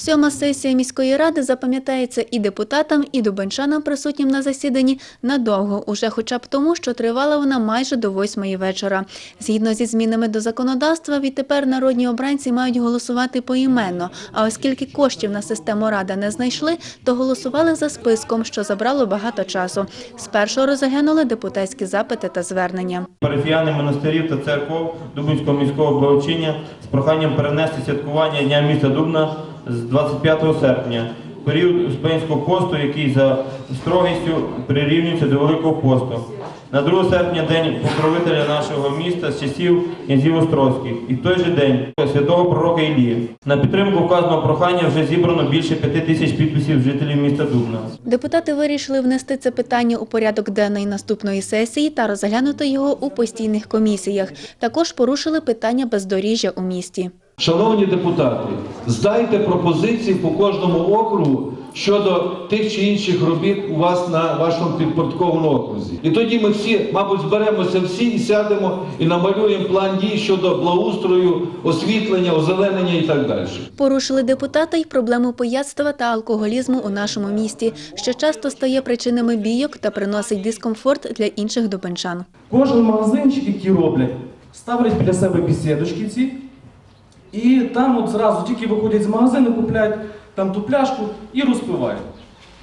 Сьома сесія міської ради запам'ятається і депутатам, і дубенчанам, присутнім на засіданні, надовго, уже хоча б тому, що тривала вона майже до восьмої вечора. Згідно зі змінами до законодавства, відтепер народні обранці мають голосувати поіменно. А оскільки коштів на систему рада не знайшли, то голосували за списком, що забрало багато часу. Спершу розглянули депутатські запити та звернення. Парафіяни монастирів та церков Дубинського міського благочиння з проханням перенести святкування Дня міста Дубна з 25 серпня, період Успенського посту, який за строгістю прирівнюється до Великого посту. На 2 серпня день покровителя нашого міста з часів князів Острозьких. І в той же день святого пророка Ілії. На підтримку вказаного прохання вже зібрано більше п'яти тисяч підписів жителів міста Дубна. Депутати вирішили внести це питання у порядок денний наступної сесії та розглянути його у постійних комісіях. Також порушили питання бездоріжжя у місті. Шановні депутати, здайте пропозиції по кожному округу щодо тих чи інших робіт у вас на вашому підпорядкованому окрузі. І тоді ми всі, мабуть, зберемося всі і сядемо і намалюємо план дій щодо благоустрою, освітлення, озеленення і так далі. Порушили депутати й проблему пияцтва та алкоголізму у нашому місті, що часто стає причинами бійок та приносить дискомфорт для інших дубенчан. Кожен магазинчик, який роблять, ставлять біля себе бесідочки ці, і там от зразу тільки виходять з магазину, купляють там ту пляшку і розпивають.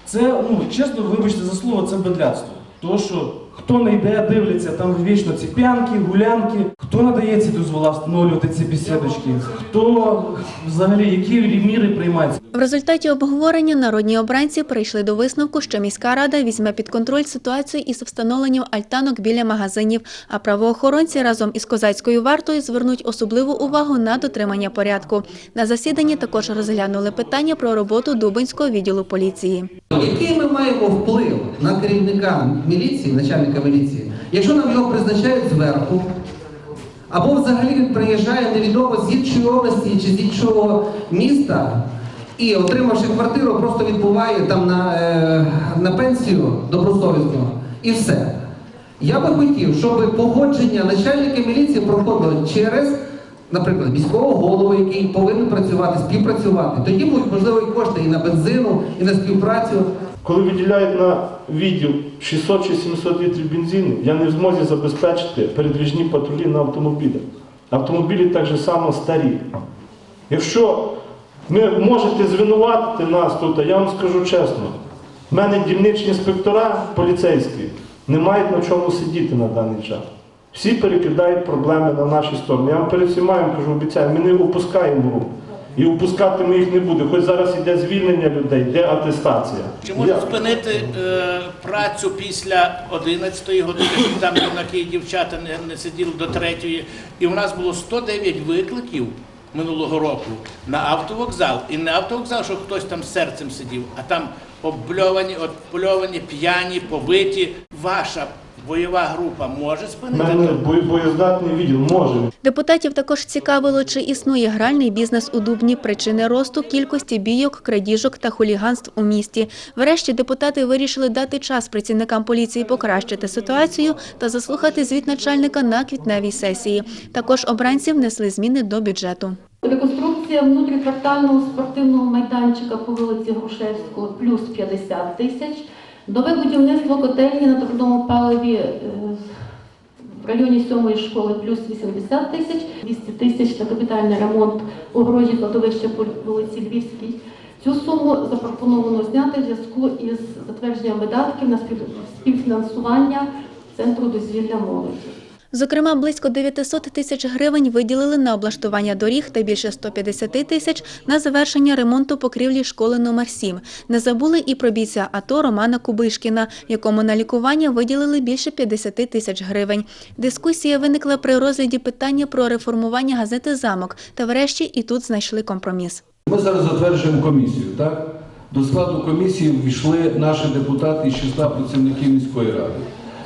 Це, ну, чесно, вибачте за слово, це бедляцтво. То, що хто не йде, дивляться, там вічно ці п'янки, гулянки, хто надає ці дозвола встановлювати ці бесідочки, хто взагалі які міри приймаються. В результаті обговорення народні обранці прийшли до висновку, що міська рада візьме під контроль ситуацію із встановленням альтанок біля магазинів, а правоохоронці разом із козацькою вартою звернуть особливу увагу на дотримання порядку. На засіданні також розглянули питання про роботу Дубинського відділу поліції. Який ми маємо вплив на керівника міліції, начальника міліції, якщо нам його призначають зверху, або взагалі він приїжджає невідомо з іншої області чи з іншого міста і, отримавши квартиру, просто відбуває там на, е, на пенсію добросовісно і все. Я би хотів, щоб погодження начальника міліції проходило через, наприклад, міського голову, який повинен працювати, співпрацювати. Тоді будуть можливо і кошти і на бензину, і на співпрацю. Коли виділяють на відділ 600 чи 700 літрів бензину, я не в змозі забезпечити передвіжні патрулі на автомобілях. Автомобілі так же само старі. Якщо ви можете звинуватити нас тут, я вам скажу чесно, в мене дільничні інспектора поліцейські не мають на чому сидіти на даний час. Всі перекидають проблеми на наші сторони. Я вам перед всіма кажу, обіцяю, ми не опускаємо рук. І опускати ми їх не будемо. Хоч зараз йде звільнення людей, йде атестація. Чи можна спинити е, працю після 11 години, щоб там юнаки і дівчата не, не сиділи до 3 І у нас було 109 викликів минулого року на автовокзал. І не автовокзал, що хтось там з серцем сидів, а там обльовані, отпольовані, п'яні, побиті. Ваша бойова група може спинити? мене боєздатний відділ може. Депутатів також цікавило, чи існує гральний бізнес у Дубні, причини росту кількості бійок, крадіжок та хуліганств у місті. Врешті депутати вирішили дати час працівникам поліції покращити ситуацію та заслухати звіт начальника на квітневій сесії. Також обранці внесли зміни до бюджету. Реконструкція внутріквартального спортивного майданчика по вулиці Грушевського плюс 50 тисяч. Нове будівництво котельні на твердому паливі е, в районі сьомої школи плюс 80 тисяч, 200 тисяч на капітальний ремонт у огорожі кладовища по вулиці Львівській. Цю суму запропоновано зняти в зв'язку із затвердженням видатків на співфінансування центру дозвілля молоді. Зокрема, близько 900 тисяч гривень виділили на облаштування доріг та більше 150 тисяч на завершення ремонту покрівлі школи номер 7 Не забули і про бійця АТО Романа Кубишкіна, якому на лікування виділили більше 50 тисяч гривень. Дискусія виникла при розгляді питання про реформування газети «Замок» та врешті і тут знайшли компроміс. Ми зараз затверджуємо комісію, так? До складу комісії ввійшли наші депутати із числа працівників міської ради.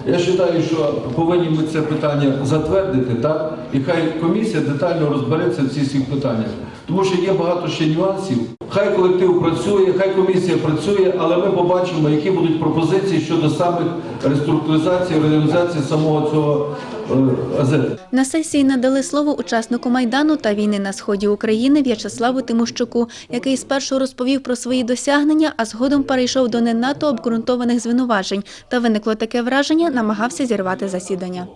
Я вважаю, що повинні ми це питання затвердити, так? І хай комісія детально розбереться в цих всіх питаннях. Тому що є багато ще нюансів. Хай колектив працює, хай комісія працює, але ми побачимо, які будуть пропозиції щодо самих реструктуризації, реалізації самого цього е, АЗЕТ. На сесії надали слово учаснику Майдану та війни на сході України В'ячеславу Тимощуку, який спершу розповів про свої досягнення, а згодом перейшов до не надто обґрунтованих звинувачень. Та виникло таке враження, намагався зірвати засідання.